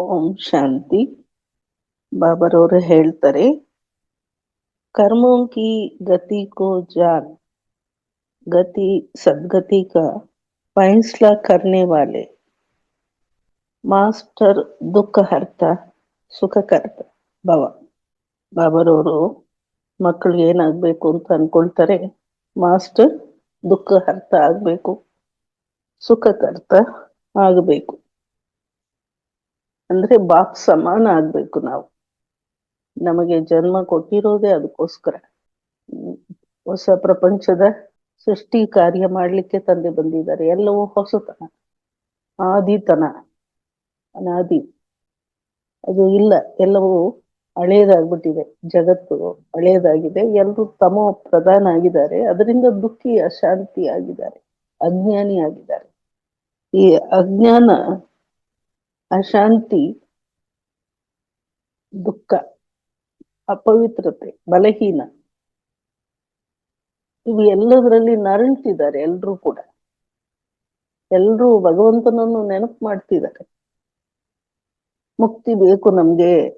ಓಂ ಶಾಂತಿ ಬಾಬರವರು ಹೇಳ್ತಾರೆ कर्मों की गति को जान गति सदगति का फैसला करने वाले ಮಾಸ್ಟರ್ ದುಃಖ ಹರ್ತ ಸುಖ ಕರ್ತ ಭವ ಬಾಬರವರು ಮಕ್ಕಳಿಗೆ ಏನಾಗ್ಬೇಕು ಅಂತ ಅನ್ಕೊಳ್ತಾರೆ ಮಾಸ್ಟರ್ ದುಃಖ ಹರ್ತ ಆಗ್ಬೇಕು ಸುಖ ಕರ್ತ ಆಗಬೇಕು ಅಂದ್ರೆ ಬಾಪ್ ಸಮಾನ ಆಗ್ಬೇಕು ನಾವು. ನಮಗೆ ಜನ್ಮ ಕೊಟ್ಟಿರೋದೇ ಅದಕ್ಕೋಸ್ಕರ. ಹೊಸ ಪ್ರಪಂಚದ ಸೃಷ್ಟಿ ಕಾರ್ಯ ಮಾಡ್ಲಿಕ್ಕೆ ತಂದೆ ಬಂದಿದ್ದಾರೆ. ಎಲ್ಲವೂ ಹೊಸತನ, ಆದಿತನ, ಅನಾದಿ. ಅದು ಇಲ್ಲ, ಎಲ್ಲವೂ ಹಳೇದಾಗ್ಬಿಟ್ಟಿದೆ. ಜಗತ್ತು ಹಳೇದಾಗಿದೆ. ಎಲ್ಲರೂ ತಮೋ ಪ್ರಧಾನ ಆಗಿದ್ದಾರೆ. ಅದರಿಂದ ದುಃಖಿ ಅಶಾಂತಿ ಆಗಿದ್ದಾರೆ ಅಜ್ಞಾನಿ ಆಗಿದ್ದಾರೆ ಈ ಅಜ್ಞಾನ ಅಶಾಂತಿ, ದುಃಖ, ಅಪವಿತ್ರತೆ, ಬಲಹೀನ. ಇವು ಎಲ್ಲದರಲ್ಲಿ ನರಳ್ತಿದ್ದಾರೆ ಎಲ್ರೂ ಕೂಡ. ಎಲ್ರೂ ಭಗವಂತನನ್ನು ನೆನಪು ಮಾಡ್ತಿದ್ದಾರೆ. ಮುಕ್ತಿ ಬೇಕು ನಮ್ಗೆ.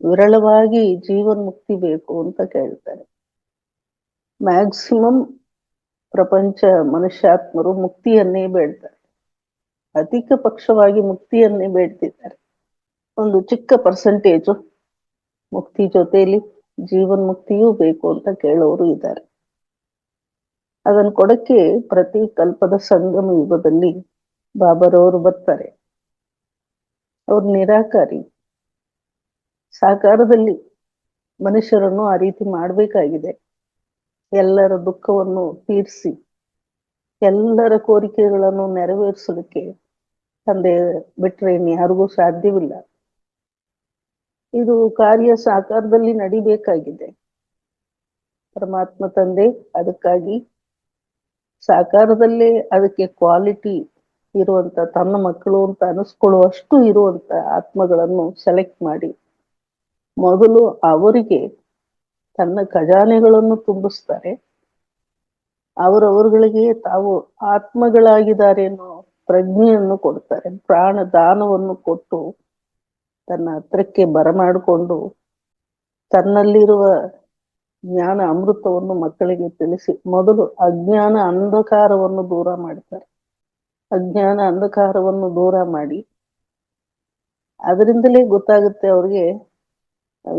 ವಿರಳವಾಗಿ ಜೀವನ್ ಮುಕ್ತಿ ಬೇಕು ಅಂತ ಕೇಳ್ತಾರೆ. ಮ್ಯಾಕ್ಸಿಮಮ್ ಪ್ರಪಂಚ ಮನುಷ್ಯಾತ್ಮರು ಮುಕ್ತಿಯನ್ನೇ ಬೇಡ್ತಾರೆ. ಅಧಿಕ ಪಕ್ಷವಾಗಿ ಮುಕ್ತಿಯನ್ನೇ ಬೇಡ್ತಿದ್ದಾರೆ. ಒಂದು ಚಿಕ್ಕ ಪರ್ಸೆಂಟೇಜು ಮುಕ್ತಿ ಜೊತೆಯಲ್ಲಿ ಜೀವನ್ ಮುಕ್ತಿಯೂ ಬೇಕು ಅಂತ ಕೇಳೋರು ಇದ್ದಾರೆ. ಅದನ್ನ ಕೊಡಕ್ಕೆ ಪ್ರತಿ ಕಲ್ಪದ ಸಂಗಮ ಯುಗದಲ್ಲಿ ಬಾಬರವರು ಬರ್ತಾರೆ. ಅವ್ರು ನಿರಾಕಾರಿ. ಸಾಕಾರದಲ್ಲಿ ಮನುಷ್ಯರನ್ನು ಆ ರೀತಿ ಮಾಡ್ಬೇಕಾಗಿದೆ. ಎಲ್ಲರ ದುಃಖವನ್ನು ತೀರಿಸಿ ಎಲ್ಲರ ಕೋರಿಕೆಗಳನ್ನು ನೆರವೇರಿಸಲಿಕ್ಕೆ ತಂದೆ ಬಿಟ್ರೆ ಯಾರಿಗೂ ಸಾಧ್ಯವಿಲ್ಲ. ಇದು ಕಾರ್ಯ ಸಾಕಾರದಲ್ಲಿ ನಡಿಬೇಕಾಗಿದೆ. ಪರಮಾತ್ಮ ತಂದೆ, ಅದಕ್ಕಾಗಿ ಸಾಕಾರದಲ್ಲೇ ಅದಕ್ಕೆ ಕ್ವಾಲಿಟಿ ಇರುವಂತ, ತನ್ನ ಮಕ್ಕಳು ಅಂತ ಅನಿಸ್ಕೊಳ್ಳುವಷ್ಟು ಇರುವಂತ ಆತ್ಮಗಳನ್ನು ಸೆಲೆಕ್ಟ್ ಮಾಡಿ ಮೊದಲು ಅವರಿಗೆ ತನ್ನ ಖಜಾನೆಗಳನ್ನು ತುಂಬಿಸ್ತಾರೆ. ಅವರವರುಗಳಿಗೆ ತಾವು ಆತ್ಮಗಳಾಗಿದ್ದಾರೆ ಅನ್ನೋ ಪ್ರಜ್ಞೆಯನ್ನು ಕೊಡ್ತಾರೆ ಪ್ರಾಣ ದಾನವನ್ನು ಕೊಟ್ಟು ತನ್ನ ಹತ್ರಕ್ಕೆ ಬರಮಾಡಿಕೊಂಡು ತನ್ನಲ್ಲಿರುವ ಜ್ಞಾನ ಅಮೃತವನ್ನು ಮಕ್ಕಳಿಗೆ ತಿಳಿಸಿ ಮೊದಲು ಅಜ್ಞಾನ ಅಂಧಕಾರವನ್ನು ದೂರ ಮಾಡ್ತಾರೆ. ಅಜ್ಞಾನ ಅಂಧಕಾರವನ್ನು ದೂರ ಮಾಡಿ ಅದರಿಂದಲೇ ಗೊತ್ತಾಗುತ್ತೆ ಅವ್ರಿಗೆ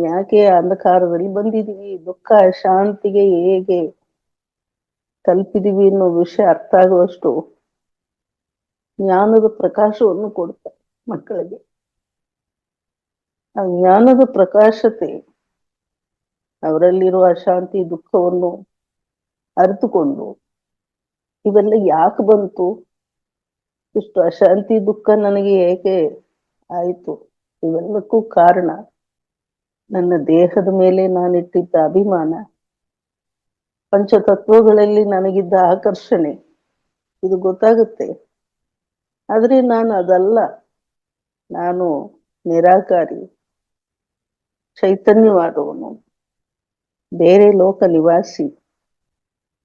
ಯಾಕೆ ಅಂಧಕಾರದಲ್ಲಿ ಬಂದಿದೀವಿ ದುಃಖ, ಶಾಂತಿಗೆ ಹೇಗೆ ತಲುಪಿದೀವಿ ಅನ್ನೋ ವಿಷಯ ಅರ್ಥ ಆಗುವಷ್ಟು ಜ್ಞಾನದ ಪ್ರಕಾಶವನ್ನು ಕೊಡ್ತಾರೆ ಮಕ್ಕಳಿಗೆ. ಆ ಜ್ಞಾನದ ಪ್ರಕಾಶತೆ ಅವರಲ್ಲಿರುವ ಅಶಾಂತಿ, ದುಃಖವನ್ನು ಅರಿತುಕೊಂಡು ಇವೆಲ್ಲ ಯಾಕೆ ಬಂತು? ಇಷ್ಟು ಅಶಾಂತಿ, ದುಃಖ ನನಗೆ ಏಕೆ ಆಯಿತು? ಇವೆಲ್ಲಕ್ಕೂ ಕಾರಣ ನನ್ನ ದೇಹದ ಮೇಲೆ ನಾನಿಟ್ಟಿದ್ದ ಅಭಿಮಾನ. ಪಂಚತತ್ವಗಳಲ್ಲಿ ನನಗಿದ್ದ ಆಕರ್ಷಣೆ. ಇದು ಗೊತ್ತಾಗುತ್ತೆ. ಆದರೆ ನಾನು ಅದಲ್ಲ. ನಾನು ನಿರಾಕಾರಿ, ಚೈತನ್ಯವಾದವನು, ಬೇರೆ ಲೋಕ ನಿವಾಸಿ,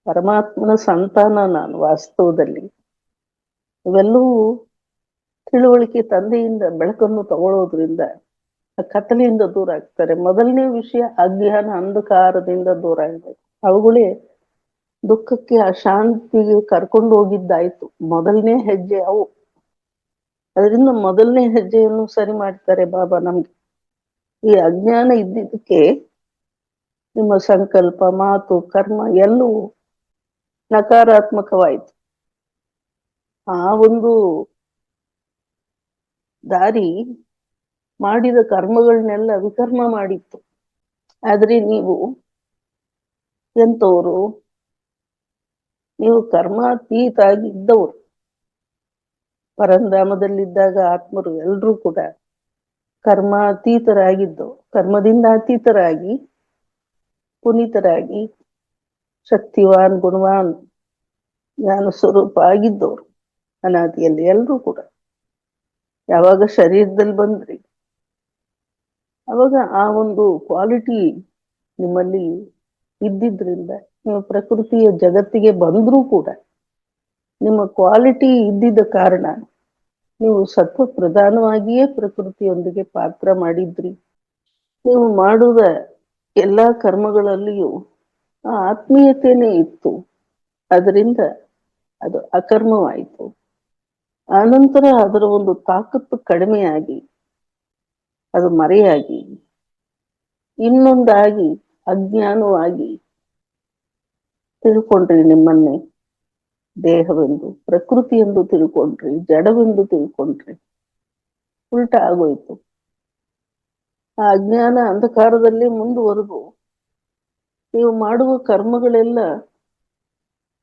ಪರಮಾತ್ಮನ ಸಂತಾನ ನಾನು ವಾಸ್ತವದಲ್ಲಿ. ಇವೆಲ್ಲವೂ ತಿಳುವಳಿಕೆ ತಂದೆಯಿಂದ ಬೆಳಕನ್ನು ತಗೊಳ್ಳೋದ್ರಿಂದ ಆ ಕತ್ತಲೆಯಿಂದ ದೂರ ಆಗ್ತಾರೆ. ಮೊದಲನೇ ವಿಷಯ ಅಜ್ಞಾನ ಅಂಧಕಾರದಿಂದ ದೂರ ಆಗ್ಬೇಕು. ಅವುಗಳೇ ದುಃಖಕ್ಕೆ ಅಶಾಂತಿಗೆ ಕರ್ಕೊಂಡು ಹೋಗಿದ್ದಾಯ್ತು. ಮೊದಲನೇ ಹೆಜ್ಜೆ ಅವು. ಅದರಿಂದ ಮೊದಲನೇ ಹೆಜ್ಜೆಯನ್ನು ಸರಿ ಮಾಡ್ತಾರೆ ಬಾಬಾ ನಮ್ಗೆ. ಈ ಅಜ್ಞಾನ ಇದ್ದಿದ್ದಕ್ಕೆ ನಿಮ್ಮ ಸಂಕಲ್ಪ, ಮಾತು, ಕರ್ಮ ಎಲ್ಲವೂ ನಕಾರಾತ್ಮಕವಾಯಿತು. ಆ ಒಂದು ದಾರಿ ಮಾಡಿದ ಕರ್ಮಗಳನ್ನೆಲ್ಲ ವಿಕರ್ಮ ಮಾಡಿತ್ತು. ಆದ್ರೆ ನೀವು ಎಂತವರು? ನೀವು ಕರ್ಮಾತೀತ ಆಗಿ ಇದ್ದವರು ಪರಂಧಾಮದಲ್ಲಿದ್ದಾಗ ಆತ್ಮರು ಎಲ್ರೂ ಕೂಡ ಕರ್ಮಾತೀತರಾಗಿದ್ದವು. ಕರ್ಮದಿಂದ ಅತೀತರಾಗಿ, ಪುನೀತರಾಗಿ, ಶಕ್ತಿವಾನ್, ಗುಣವಾನ್ ಜ್ಞಾನ ಸ್ವರೂಪ ಆಗಿದ್ದವರು ಅನಾದಿಯಲ್ಲಿ ಎಲ್ರೂ ಕೂಡ. ಯಾವಾಗ ಶರೀರದಲ್ಲಿ ಬಂದ್ರಿ, ಅವಾಗ ಆ ಒಂದು ಕ್ವಾಲಿಟಿ ನಿಮ್ಮಲ್ಲಿ ಇದ್ದಿದ್ರಿಂದ ನೀವು ಪ್ರಕೃತಿಯ ಜಗತ್ತಿಗೆ ಬಂದ್ರೂ ಕೂಡ ನಿಮ್ಮ ಕ್ವಾಲಿಟಿ ಇದ್ದಿದ್ದ ಕಾರಣ ನೀವು ಸತ್ವ ಪ್ರಧಾನವಾಗಿಯೇ ಪ್ರಕೃತಿಯೊಂದಿಗೆ ಪಾತ್ರ ಮಾಡಿದ್ರಿ. ನೀವು ಮಾಡುವ ಎಲ್ಲಾ ಕರ್ಮಗಳಲ್ಲಿಯೂ ಆ ಆತ್ಮೀಯತೆನೇ ಇತ್ತು. ಅದರಿಂದ ಅದು ಅಕರ್ಮವಾಯಿತು. ಆನಂತರ ಅದರ ಒಂದು ತಾಕತ್ತು ಕಡಿಮೆಯಾಗಿ, ಅದು ಮರೆಯಾಗಿ ಇನ್ನೊಂದಾಗಿ ಅಜ್ಞಾನವಾಗಿ ತಿಳ್ಕೊಂಡ್ರಿ ನಿಮ್ಮನ್ನೇ. ದೇಹವೆಂದು ಪ್ರಕೃತಿ ಎಂದು ತಿಳ್ಕೊಂಡ್ರಿ, ಜಡವೆಂದು ತಿಳ್ಕೊಂಡ್ರಿ. ಉಲ್ಟ ಆಗೋಯ್ತು. ಆ ಅಜ್ಞಾನ ಅಂಧಕಾರದಲ್ಲಿ ಮುಂದುವರೆದು ನೀವು ಮಾಡುವ ಕರ್ಮಗಳೆಲ್ಲ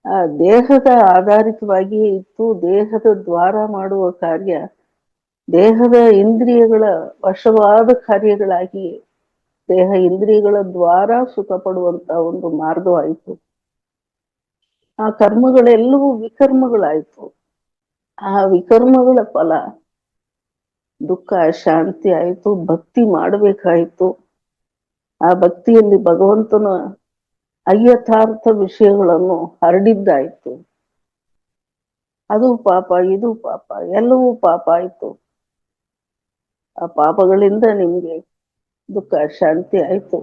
ಆ ದೇಹದ ಆಧಾರಿತವಾಗಿಯೇ ಇತ್ತು. ದೇಹದ ದ್ವಾರ ಮಾಡುವ ಕಾರ್ಯ ದೇಹದ ಇಂದ್ರಿಯಗಳ ವಶವಾದ ಕಾರ್ಯಗಳಾಗಿಯೇ ದೇಹ ಇಂದ್ರಿಯಗಳ ದ್ವಾರ ಸುಖ ಪಡುವಂತ ಒಂದು ಮಾರ್ಗವಾಯಿತು. ಆ ಕರ್ಮಗಳೆಲ್ಲವೂ ವಿಕರ್ಮಗಳಾಯ್ತು. ಆ ವಿಕರ್ಮಗಳ ಫಲ ದುಃಖ, ಶಾಂತಿ ಆಯಿತು, ಭಕ್ತಿ ಮಾಡಬೇಕಾಯ್ತು. ಆ ಭಕ್ತಿಯಲ್ಲಿ ಭಗವಂತನ ಅಯ್ಯಥಾರ್ಥ ವಿಷಯಗಳನ್ನು ಹರಡಿದ್ದಾಯ್ತು. ಅದು ಪಾಪ, ಇದು ಪಾಪ, ಎಲ್ಲವೂ ಪಾಪ ಆಯ್ತು. ಆ ಪಾಪಗಳಿಂದ ನಿಮ್ಗೆ ದುಃಖ, ಶಾಂತಿ ಆಯ್ತು.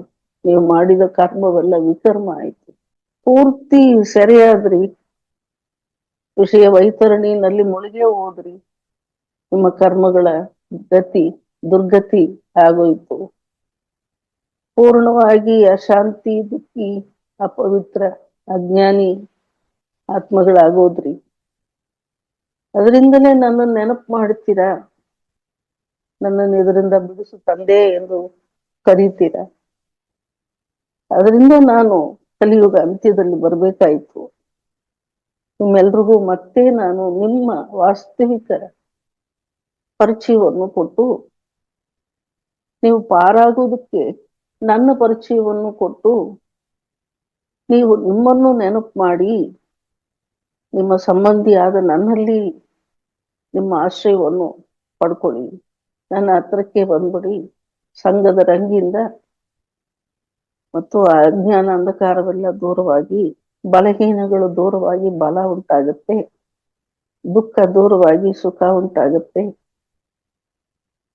ನೀವು ಮಾಡಿದ ಕರ್ಮವೆಲ್ಲ ವಿಕರ್ಮ ಆಯ್ತು. ಪೂರ್ತಿ ಸರಿಯಾದ್ರಿ. ವಿಷಯ ವೈತರಣಿನಲ್ಲಿ ಮುಳುಗೇ ಹೋದ್ರಿ. ನಿಮ್ಮ ಕರ್ಮಗಳ ಗತಿ, ದುರ್ಗತಿ ಆಗೋಯ್ತು. ಪೂರ್ಣವಾಗಿ ಅಶಾಂತಿ ದುಃಖಿ, ಅಪವಿತ್ರ, ಅಜ್ಞಾನಿ ಆತ್ಮಗಳಾಗೋದ್ರಿ. ಅದರಿಂದಲೇ ನನ್ನ ನೆನಪು ಮಾಡ್ತೀರಾ? ನನ್ನನ್ನು ಇದರಿಂದ ಬಿಡಿಸು ತಂದೆ ಎಂದು ಕರೀತೀರಾ? ಅದರಿಂದ ನಾನು ಕಲಿಯುಗ ಅಂತ್ಯದಲ್ಲಿ ಬರ್ಬೇಕಾಯ್ತು. ನಿಮ್ಮೆಲ್ರಿಗೂ ಮತ್ತೆ ನಾನು ನಿಮ್ಮ ವಾಸ್ತವಿಕ ಪರಿಚಯವನ್ನು ಕೊಟ್ಟು, ನೀವು ಪಾರಾಗೋದಕ್ಕೆ ನನ್ನ ಪರಿಚಯವನ್ನು ಕೊಟ್ಟು, ನೀವು ನಿಮ್ಮನ್ನು ನೆನಪು ಮಾಡಿ, ನಿಮ್ಮ ಸಂಬಂಧಿಯಾದ ನನ್ನಲ್ಲಿ ನಿಮ್ಮ ಆಶ್ರಯವನ್ನು ಪಡ್ಕೊಳ್ಳಿ. ನನ್ನ ಹತ್ರಕ್ಕೆ ಬಂದ್ಬಿಡಿ. ಸಂಘದ ರಂಗಿಂದ ಮತ್ತು ಅಜ್ಞಾನ ಅಂಧಕಾರವೆಲ್ಲ ದೂರವಾಗಿ, ಬಲಹೀನಗಳು ದೂರವಾಗಿ ಬಲ ಉಂಟಾಗುತ್ತೆ, ದುಃಖ ದೂರವಾಗಿ ಸುಖ ಉಂಟಾಗುತ್ತೆ,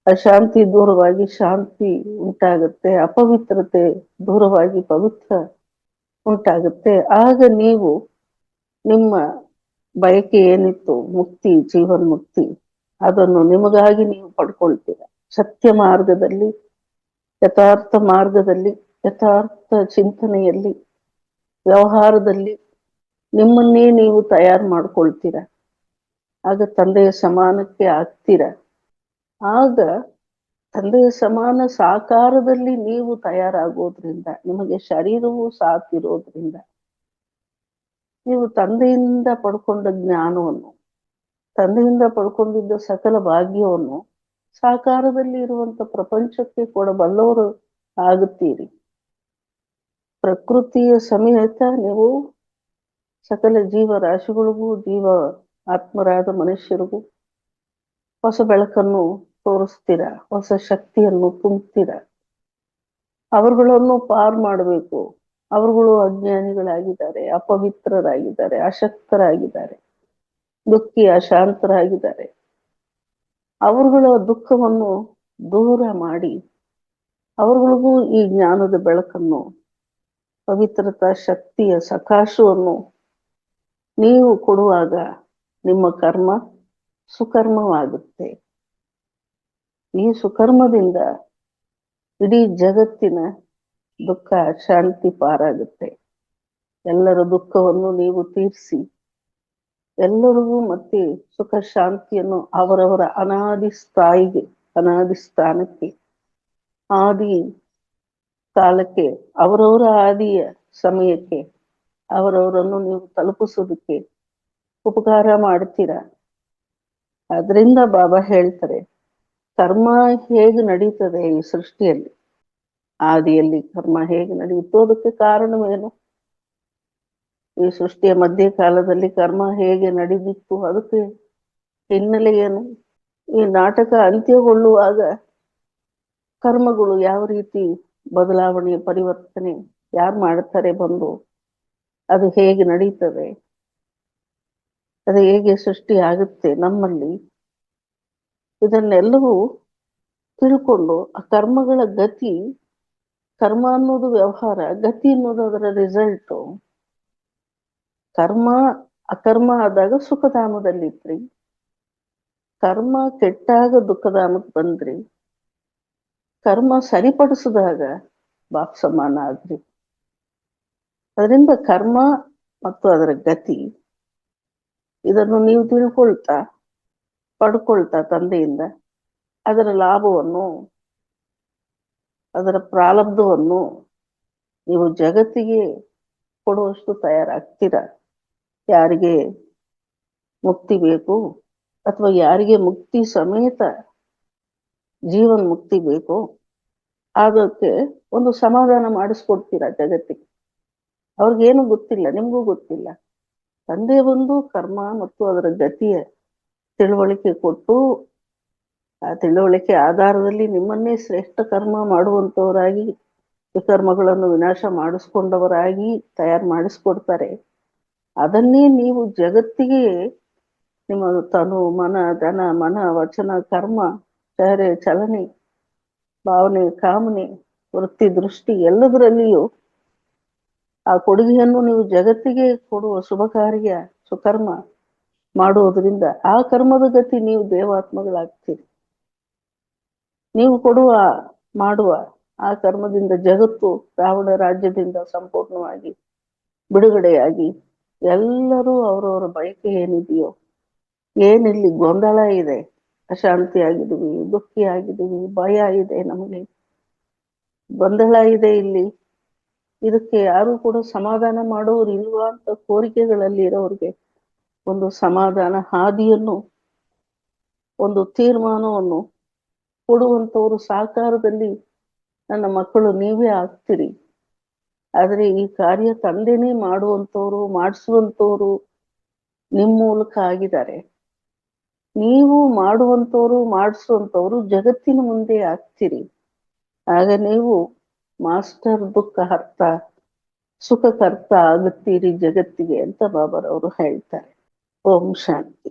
ಅಶಾಂತಿ ದೂರವಾಗಿ ಶಾಂತಿ ಉಂಟಾಗುತ್ತೆ, ಅಪವಿತ್ರತೆ ದೂರವಾಗಿ ಪವಿತ್ರ ಉಂಟಾಗುತ್ತೆ. ಆಗ ನೀವು ನಿಮ್ಮ ಬಯಕೆ ಏನಿತ್ತು? ಮುಕ್ತಿ ಜೀವನ್ ಮುಕ್ತಿ ಅದನ್ನು ನಿಮಗಾಗಿ ನೀವು ಪಡ್ಕೊಳ್ತೀರ. ಸತ್ಯ ಮಾರ್ಗದಲ್ಲಿ ಯಥಾರ್ಥ ಮಾರ್ಗದಲ್ಲಿ, ಯಥಾರ್ಥ ಚಿಂತನೆಯಲ್ಲಿ, ವ್ಯವಹಾರದಲ್ಲಿ ನಿಮ್ಮನ್ನೇ ನೀವು ತಯಾರು ಮಾಡ್ಕೊಳ್ತೀರ. ಆಗ ತಂದೆಯ ಸಮಾನಕ್ಕೆ ಆಗ್ತೀರ. ಆಗ ತಂದೆಯ ಸಮಾನ ಸಾಕಾರದಲ್ಲಿ ನೀವು ತಯಾರಾಗೋದ್ರಿಂದ, ನಿಮಗೆ ಶರೀರವು ಸಾಕಿರೋದ್ರಿಂದ, ನೀವು ತಂದೆಯಿಂದ ಪಡ್ಕೊಂಡ ಜ್ಞಾನವನ್ನು, ತಂದೆಯಿಂದ ಪಡ್ಕೊಂಡಿದ್ದ ಸಕಲ ಭಾಗ್ಯವನ್ನು ಸಾಕಾರದಲ್ಲಿ ಇರುವಂತ ಪ್ರಪಂಚಕ್ಕೆ ಕೊಡಬಲ್ಲವರು ಆಗುತ್ತೀರಿ. ಪ್ರಕೃತಿಯ ಸಮೇತ ನೀವು ಸಕಲ ಜೀವರಾಶಿಗಳಿಗೂ, ಜೀವ ಆತ್ಮರಾದ ಮನುಷ್ಯರಿಗೂ ಹೊಸ ಬೆಳಕನ್ನು ತೋರಿಸ್ತೀರ? ಹೊಸ ಶಕ್ತಿಯನ್ನು ತುಂಬುತ್ತೀರ? ಅವರುಗಳನ್ನು ಪಾರ್ ಮಾಡಬೇಕು. ಅವರುಗಳು ಅಜ್ಞಾನಿಗಳಾಗಿದ್ದಾರೆ, ಅಪವಿತ್ರರಾಗಿದ್ದಾರೆ, ಅಶಕ್ತರಾಗಿದ್ದಾರೆ, ದುಃಖಿ, ಅಶಾಂತರಾಗಿದ್ದಾರೆ. ಅವರುಗಳ ದುಃಖವನ್ನು ದೂರ ಮಾಡಿ, ಅವರುಗಳಿಗೂ ಈ ಜ್ಞಾನದ ಬೆಳಕನ್ನು, ಪವಿತ್ರತಾ ಶಕ್ತಿಯ ಸಕಾಶವನ್ನು ನೀವು ಕೊಡುವಾಗ ನಿಮ್ಮ ಕರ್ಮ ಸುಕರ್ಮವಾಗುತ್ತೆ. ಈ ಸುಕರ್ಮದಿಂದ ಇಡೀ ಜಗತ್ತಿನ ದುಃಖ, ಶಾಂತಿ ಪಾರಾಗುತ್ತೆ. ಎಲ್ಲರ ದುಃಖವನ್ನು ನೀವು ತೀರಿಸಿ. ಎಲ್ಲರಿಗೂ ಮತ್ತೆ ಸುಖ ಶಾಂತಿಯನ್ನು ಅವರವರ ಅನಾದಿ ಸ್ಥಾಯಿಗೆ, ಅನಾದಿ ಸ್ಥಾನಕ್ಕೆ, ಆದಿ ಕಾಲಕ್ಕೆ, ಅವರವರ ಆದಿಯ ಸಮಯಕ್ಕೆ, ಅವರವರನ್ನು ನೀವು ತಲುಪಿಸೋದಕ್ಕೆ ಉಪಕಾರ ಮಾಡ್ತೀರಾ ಅದರಿಂದ ಬಾಬಾ ಹೇಳ್ತಾರೆ, ಕರ್ಮ ಹೇಗೆ ನಡೀತದೆ ಈ ಸೃಷ್ಟಿಯಲ್ಲಿ? ಆದಿಯಲ್ಲಿ ಕರ್ಮ ಹೇಗೆ ನಡೆಯುತ್ತೋ ಅದಕ್ಕೆ ಕಾರಣವೇನು? ಈ ಸೃಷ್ಟಿಯ ಮಧ್ಯಕಾಲದಲ್ಲಿ ಕರ್ಮ ಹೇಗೆ ನಡೆದಿತ್ತು ಅದಕ್ಕೆ ಹಿನ್ನೆಲೆ ಏನು? ಈ ನಾಟಕ ಅಂತ್ಯಗೊಳ್ಳುವಾಗ ಕರ್ಮಗಳು ಯಾವ ರೀತಿ ಬದಲಾವಣೆ, ಪರಿವರ್ತನೆ, ಯಾರು ಮಾಡ್ತಾರೆ ಬಂದು, ಅದು ಹೇಗೆ ನಡೀತದೆ? ಅದು ಹೇಗೆ ಸೃಷ್ಟಿ ಆಗುತ್ತೆ ನಮ್ಮಲ್ಲಿ? ಇದನ್ನೆಲ್ಲವೂ ತಿಳ್ಕೊಂಡು ಆ ಕರ್ಮಗಳ ಗತಿ, ಕರ್ಮ ಅನ್ನೋದು ವ್ಯವಹಾರ, ಗತಿ ಅನ್ನೋದು ಅದರ ರಿಸಲ್ಟು ಕರ್ಮ, ಅಕರ್ಮ ಆದಾಗ ಸುಖಧಾಮದಲ್ಲಿದ್ರಿ ಕರ್ಮ ಕೆಟ್ಟಾಗ ದುಃಖಧಾಮಕ್ಕೆ ಬಂದ್ರಿ. ಕರ್ಮ ಸರಿಪಡಿಸಿದಾಗ ಬಾಪ್ ಸಮಾನ ಆದ್ರಿ. ಅದರಿಂದ ಕರ್ಮ ಮತ್ತು ಅದರ ಗತಿ, ಇದನ್ನು ನೀವು ತಿಳ್ಕೊಳ್ತಾ, ಪಡ್ಕೊಳ್ತಾ ತಂದೆಯಿಂದ ಅದರ ಲಾಭವನ್ನು, ಅದರ ಪ್ರಾರಬ್ಧವನ್ನು ನೀವು ಜಗತ್ತಿಗೆ ಕೊಡುವಷ್ಟು ತಯಾರಾಗ್ತೀರ? ಯಾರಿಗೆ ಮುಕ್ತಿ ಬೇಕು ಅಥವಾ ಯಾರಿಗೆ ಮುಕ್ತಿ ಸಮೇತ ಜೀವನ್ ಮುಕ್ತಿ ಬೇಕು ಅದಕ್ಕೆ ಒಂದು ಸಮಾಧಾನ ಮಾಡಿಸ್ಕೊಡ್ತೀರಾ ಜಗತ್ತಿಗೆ? ಅವ್ರಿಗೇನು ಗೊತ್ತಿಲ್ಲ, ನಿಮಗೂ ಗೊತ್ತಿಲ್ಲ. ತಂದೆ ಒಂದು ಕರ್ಮ ಮತ್ತು ಅದರ ಗತಿಯ ತಿಳುವಳಿಕೆ ಕೊಟ್ಟು, ಆ ತಿಳುವಳಿಕೆ ಆಧಾರದಲ್ಲಿ ನಿಮ್ಮನ್ನೇ ಶ್ರೇಷ್ಠ ಕರ್ಮ ಮಾಡುವಂತವರಾಗಿ ವಿಕರ್ಮಗಳನ್ನು ವಿನಾಶ ಮಾಡಿಸ್ಕೊಂಡವರಾಗಿ ತಯಾರು ಮಾಡಿಸ್ಕೊಡ್ತಾರೆ. ಅದನ್ನೇ ನೀವು ಜಗತ್ತಿಗೆ ನಿಮ್ಮ ತನು ಮನ, ಧನ, ಮನ, ವಚನ, ಕರ್ಮ, ಚಹರೆ, ಚಲನೆ, ಭಾವನೆ, ಕಾಮನೆ, ವೃತ್ತಿ, ದೃಷ್ಟಿ ಎಲ್ಲದರಲ್ಲಿಯೂ ಆ ಕೊಡುಗೆಯನ್ನು ನೀವು ಜಗತ್ತಿಗೆ ಕೊಡುವ ಶುಭ ಕಾರ್ಯ, ಸುಕರ್ಮ ಮಾಡುವುದರಿಂದ ಆ ಕರ್ಮದ ಗತಿ ನೀವು ದೇವಾತ್ಮಗಳಾಗ್ತೀರಿ. ನೀವು ಕೊಡುವ, ಮಾಡುವ ಆ ಕರ್ಮದಿಂದ ಜಗತ್ತು, ರಾವಣ ರಾಜ್ಯದಿಂದ ಸಂಪೂರ್ಣವಾಗಿ ಬಿಡುಗಡೆಯಾಗಿ ಎಲ್ಲರೂ ಅವ್ರವ್ರ ಬಯಕೆ ಏನಿದೆಯೋ, ಏನಿಲ್ಲಿ ಗೊಂದಲ ಇದೆ, ಅಶಾಂತಿ ಆಗಿದ್ದೀವಿ, ದುಃಖಿ ಆಗಿದ್ದೀವಿ, ಭಯ ಇದೆ ನಮಗೆ. ಗೊಂದಲ ಇದೆ ಇಲ್ಲಿ. ಇದಕ್ಕೆ ಯಾರು ಕೂಡ ಸಮಾಧಾನ ಮಾಡೋರು ಇಲ್ವಾ ಅಂತ ಕೋರಿಕೆಗಳಲ್ಲಿ ಇರೋರಿಗೆ ಒಂದು ಸಮಾಧಾನ ಹಾದಿಯನ್ನು, ಒಂದು ತೀರ್ಮಾನವನ್ನು ಕೊಡುವಂತವರು ಸಾಕಾರದಲ್ಲಿ ನನ್ನ ಮಕ್ಕಳು ನೀವೇ ಆಗ್ತೀರಿ. ಆದರೆ ಈ ಕಾರ್ಯ ತಂದೆನೇ ಮಾಡುವಂತವ್ರು, ಮಾಡಿಸುವಂತವ್ರು ನಿಮ್ಮ ಮೂಲಕ ಆಗಿದ್ದಾರೆ. ನೀವು ಮಾಡುವಂತವ್ರು, ಮಾಡಿಸುವಂತವ್ರು ಜಗತ್ತಿನ ಮುಂದೆ ಆಗ್ತೀರಿ. ಆಗ ನೀವು ಮಾಸ್ಟರ್ ದುಃಖಹರ್ತ ಸುಖಕರ್ತ ಆಗುತ್ತೀರಿ ಜಗತ್ತಿಗೆ ಅಂತ ಬಾಬರವರು ಹೇಳ್ತಾರೆ. ಓಂ ಶಾಂತಿ.